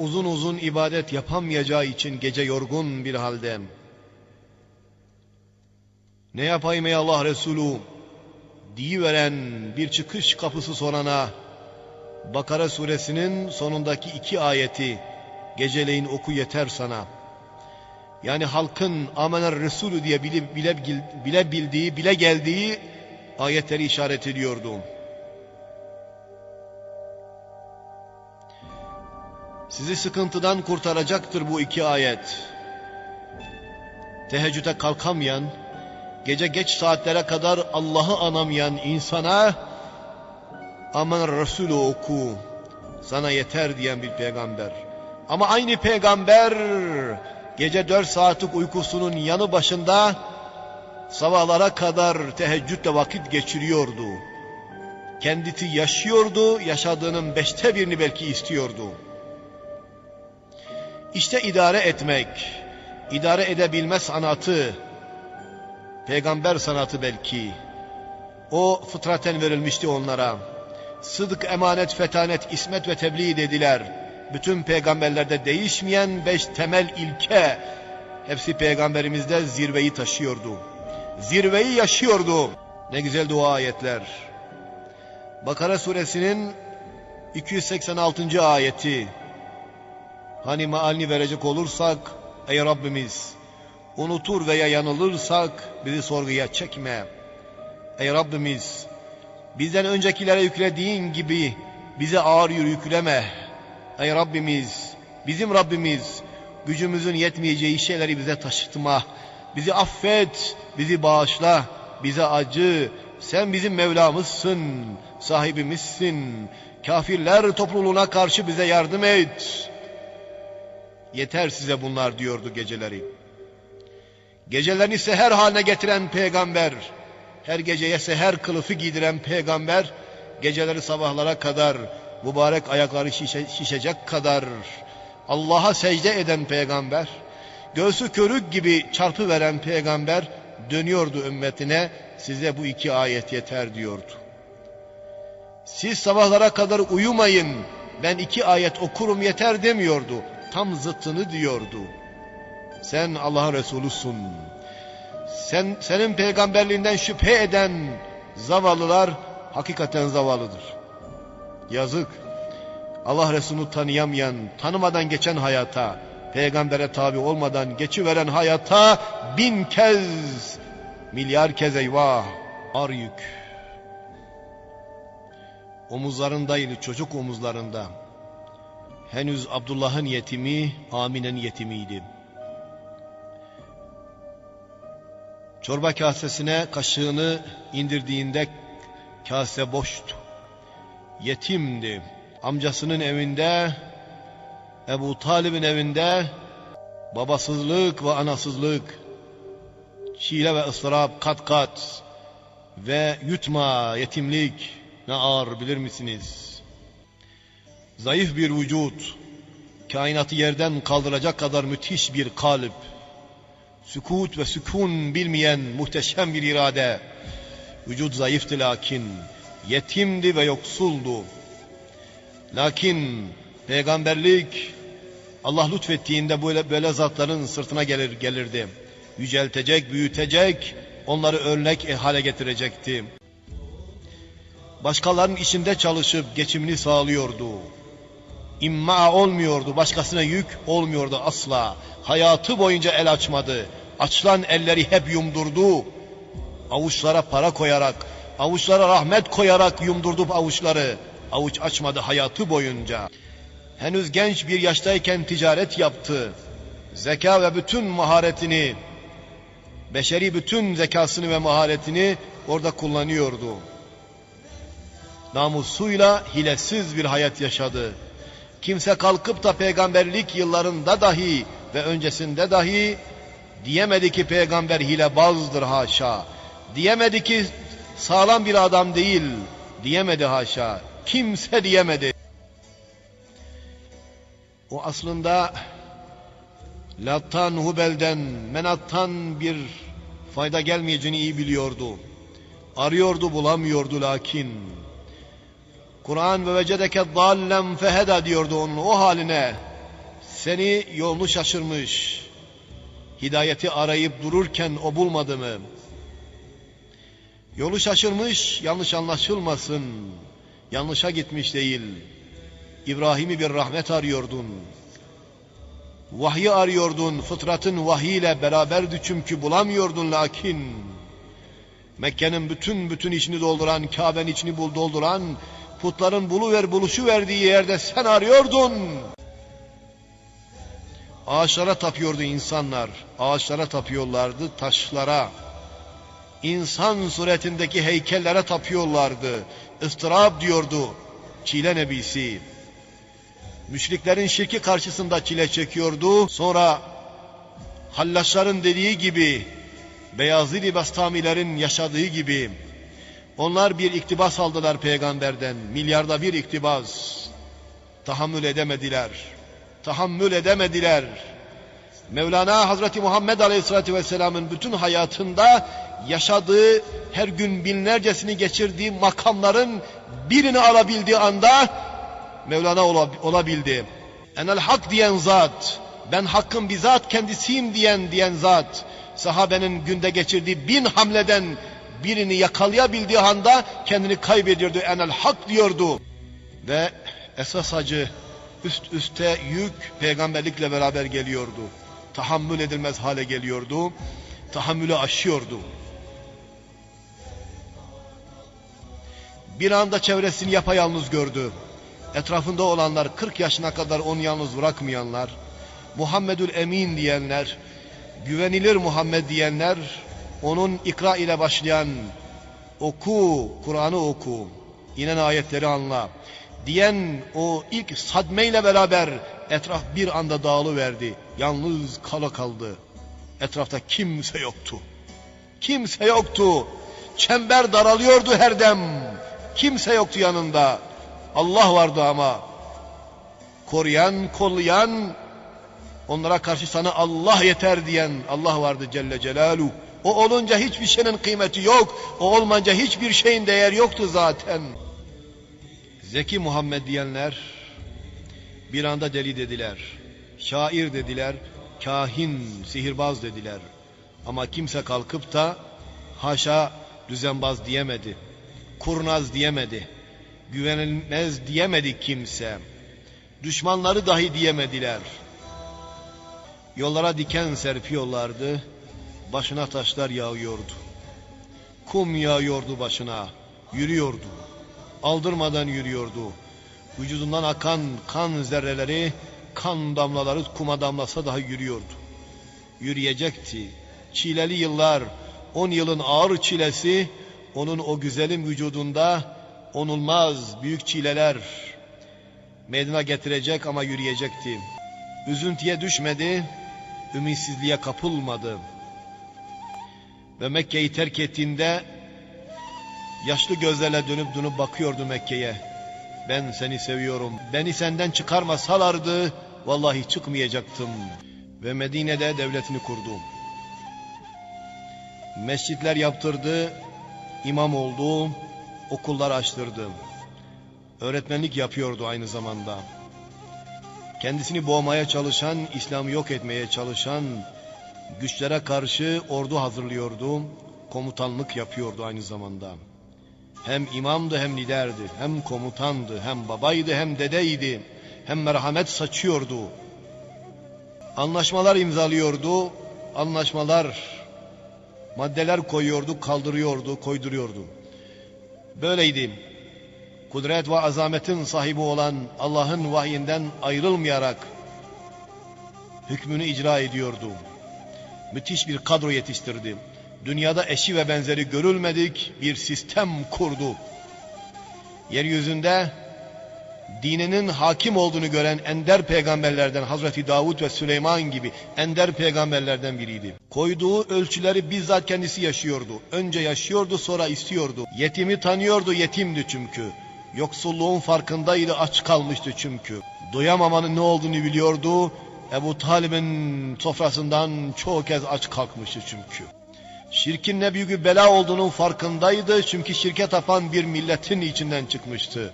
uzun uzun ibadet yapamayacağı için gece yorgun bir halde. Ne yapayım ey Allah Resulü? Diyiveren bir çıkış kapısı sorana Bakara suresinin sonundaki iki ayeti geceleyin oku yeter sana. Yani halkın amener Resulü diye bile, bile, bile bildiği, bile geldiği ayetleri işaret ediyordu. Sizi sıkıntıdan kurtaracaktır bu iki ayet. Teheccüde kalkamayan, gece geç saatlere kadar Allah'ı anamayan insana aman Resulü oku sana yeter diyen bir peygamber. Ama aynı peygamber gece dört saatlik uykusunun yanı başında sabahlara kadar teheccüdle vakit geçiriyordu. Kendisi yaşıyordu, yaşadığının beşte birini belki istiyordu. İşte idare etmek, idare edebilme sanatı, peygamber sanatı belki. O fıtraten verilmişti onlara. Sıdık, emanet, fetanet, ismet ve tebliğ dediler. Bütün peygamberlerde değişmeyen beş temel ilke. Hepsi peygamberimizde zirveyi taşıyordu. Zirveyi yaşıyordu. Ne güzel dua ayetler. Bakara suresinin 286. ayeti. Hani mealini verecek olursak, ey Rabbimiz, unutur veya yanılırsak bizi sorguya çekme. Ey Rabbimiz, bizden öncekilere yüklediğin gibi bize ağır yükleme. Ey Rabbimiz, bizim Rabbimiz, gücümüzün yetmeyeceği şeyleri bize taşıtma. Bizi affet, bizi bağışla, bize acı. Sen bizim Mevlamızsın, sahibimizsin. Kafirler topluluğuna karşı bize yardım et. Yeter size bunlar diyordu geceleri. Gecelerini seher haline getiren peygamber, her geceye seher kılıfı giydiren peygamber, geceleri sabahlara kadar, mübarek ayakları şişe, şişecek kadar Allah'a secde eden peygamber, göğsü körük gibi çarpı veren peygamber dönüyordu ümmetine, size bu iki ayet yeter diyordu. Siz sabahlara kadar uyumayın, ben iki ayet okurum yeter demiyordu. Tam zıttını diyordu. Sen Allah'ın Resulüsün. Sen, senin peygamberliğinden şüphe eden zavallılar hakikaten zavallıdır. Yazık. Allah Resulü'nü tanıyamayan, tanımadan geçen hayata, peygambere tabi olmadan geçiveren hayata bin kez, milyar kez eyvah, ar yük. Omuzlarındaydı, çocuk omuzlarında. Henüz Abdullah'ın yetimi, Amine'nin yetimiydi. Çorba kasesine kaşığını indirdiğinde kase boştu. Yetimdi. Amcasının evinde, Ebu Talib'in evinde babasızlık ve anasızlık, çile ve ıstırap kat kat ve yutma yetimlik ne ağır bilir misiniz? Zayıf bir vücut, kainatı yerden kaldıracak kadar müthiş bir kalp, sükut ve sükun bilmeyen muhteşem bir irade, vücut zayıftı lakin, yetimdi ve yoksuldu. Lakin peygamberlik Allah lütfettiğinde böyle, böyle zatların sırtına gelir gelirdi. Yüceltecek, büyütecek, onları örnek hale getirecekti. Başkalarının işinde çalışıp geçimini sağlıyordu. İmma olmuyordu, başkasına yük olmuyordu asla. Hayatı boyunca el açmadı. Açılan elleri hep yumdurdu. Avuçlara para koyarak, avuçlara rahmet koyarak yumdurdu avuçları. Avuç açmadı hayatı boyunca. Henüz genç bir yaştayken ticaret yaptı. Zeka ve bütün maharetini, beşeri bütün zekasını ve maharetini orada kullanıyordu. Namusuyla hilesiz bir hayat yaşadı. Kimse kalkıp da peygamberlik yıllarında dahi ve öncesinde dahi diyemedi ki peygamber hilebazdır haşa. Diyemedi ki sağlam bir adam değil. Diyemedi haşa. Kimse diyemedi. O aslında Lattan Hubel'den, Menat'tan bir fayda gelmeyeceğini iyi biliyordu. Arıyordu bulamıyordu lakin. Kur'an ve vecedeke zallen feheda diyordu onun o haline. Seni yolunu şaşırmış. Hidayeti arayıp dururken o bulmadı mı? Yolu şaşırmış, yanlış anlaşılmasın. Yanlışa gitmiş değil. İbrahim'i bir rahmet arıyordun. Vahyi arıyordun, fıtratın vahiyle beraberdi çünkü bulamıyordun lakin. Mekke'nin bütün bütün içini dolduran, Kabe'nin içini bul dolduran, putların buluver buluşu verdiği yerde sen arıyordun. Ağaçlara tapıyordu insanlar, ağaçlara tapıyorlardı, taşlara. İnsan suretindeki heykellere tapıyorlardı. ıstırap diyordu Çile Nebisi. Müşriklerin şirki karşısında çile çekiyordu. Sonra Hallaşların dediği gibi, Beyazili Bastamilerin yaşadığı gibi, onlar bir iktibas aldılar peygamberden. Milyarda bir iktibas. Tahammül edemediler. Tahammül edemediler. Mevlana Hazreti Muhammed Aleyhisselatü Vesselam'ın bütün hayatında yaşadığı, her gün binlercesini geçirdiği makamların birini alabildiği anda Mevlana olabildi. Enel hak diyen zat, ben hakkın bizzat kendisiyim diyen diyen zat, sahabenin günde geçirdiği bin hamleden birini yakalayabildiği anda kendini kaybediyordu. Enel hak diyordu. Ve esas acı üst üste yük peygamberlikle beraber geliyordu. Tahammül edilmez hale geliyordu. Tahammülü aşıyordu. Bir anda çevresini yapayalnız gördü. Etrafında olanlar 40 yaşına kadar onu yalnız bırakmayanlar, Muhammedül Emin diyenler, güvenilir Muhammed diyenler, onun ikra ile başlayan oku, Kur'an'ı oku, inen ayetleri anla diyen o ilk sadmeyle beraber etraf bir anda dağılıverdi. Yalnız kala kaldı. Etrafta kimse yoktu. Kimse yoktu. Çember daralıyordu her dem. Kimse yoktu yanında. Allah vardı ama. Koruyan, kollayan, onlara karşı sana Allah yeter diyen Allah vardı Celle Celaluhu. O olunca hiçbir şeyin kıymeti yok. O olmayınca hiçbir şeyin değeri yoktu zaten. Zeki Muhammed diyenler bir anda deli dediler. Şair dediler, kahin, sihirbaz dediler. Ama kimse kalkıp da haşa düzenbaz diyemedi. Kurnaz diyemedi. Güvenilmez diyemedi kimse. Düşmanları dahi diyemediler. Yollara diken serpiyorlardı. Başına taşlar yağıyordu. Kum yağıyordu başına. Yürüyordu. Aldırmadan yürüyordu. Vücudundan akan kan zerreleri, kan damlaları kuma damlasa daha yürüyordu. Yürüyecekti. Çileli yıllar, on yılın ağır çilesi, onun o güzelim vücudunda onulmaz büyük çileler meydana getirecek ama yürüyecekti. Üzüntüye düşmedi, ümitsizliğe kapılmadı. Ve Mekke'yi terk ettiğinde yaşlı gözlerle dönüp dönüp bakıyordu Mekke'ye. Ben seni seviyorum. Beni senden çıkarmasalardı vallahi çıkmayacaktım. Ve Medine'de devletini kurdu. Mescitler yaptırdı, imam oldu, okullar açtırdı. Öğretmenlik yapıyordu aynı zamanda. Kendisini boğmaya çalışan, İslam'ı yok etmeye çalışan güçlere karşı ordu hazırlıyordu. Komutanlık yapıyordu aynı zamanda. Hem imamdı hem liderdi, hem komutandı, hem babaydı hem dedeydi, hem merhamet saçıyordu. Anlaşmalar imzalıyordu, anlaşmalar, maddeler koyuyordu, kaldırıyordu, koyduruyordu. Böyleydi. Kudret ve azametin sahibi olan Allah'ın vahyinden ayrılmayarak hükmünü icra ediyordu. Müthiş bir kadro yetiştirdi. Dünyada eşi ve benzeri görülmedik bir sistem kurdu. Yeryüzünde dininin hakim olduğunu gören ender peygamberlerden Hazreti Davud ve Süleyman gibi ender peygamberlerden biriydi. Koyduğu ölçüleri bizzat kendisi yaşıyordu. Önce yaşıyordu sonra istiyordu. Yetimi tanıyordu yetimdi çünkü. Yoksulluğun farkındaydı aç kalmıştı çünkü. Doyamamanın ne olduğunu biliyordu. Ebu Talib'in sofrasından çoğu kez aç kalkmıştı çünkü. Şirkin ne büyük bir bela olduğunun farkındaydı çünkü şirke tapan bir milletin içinden çıkmıştı.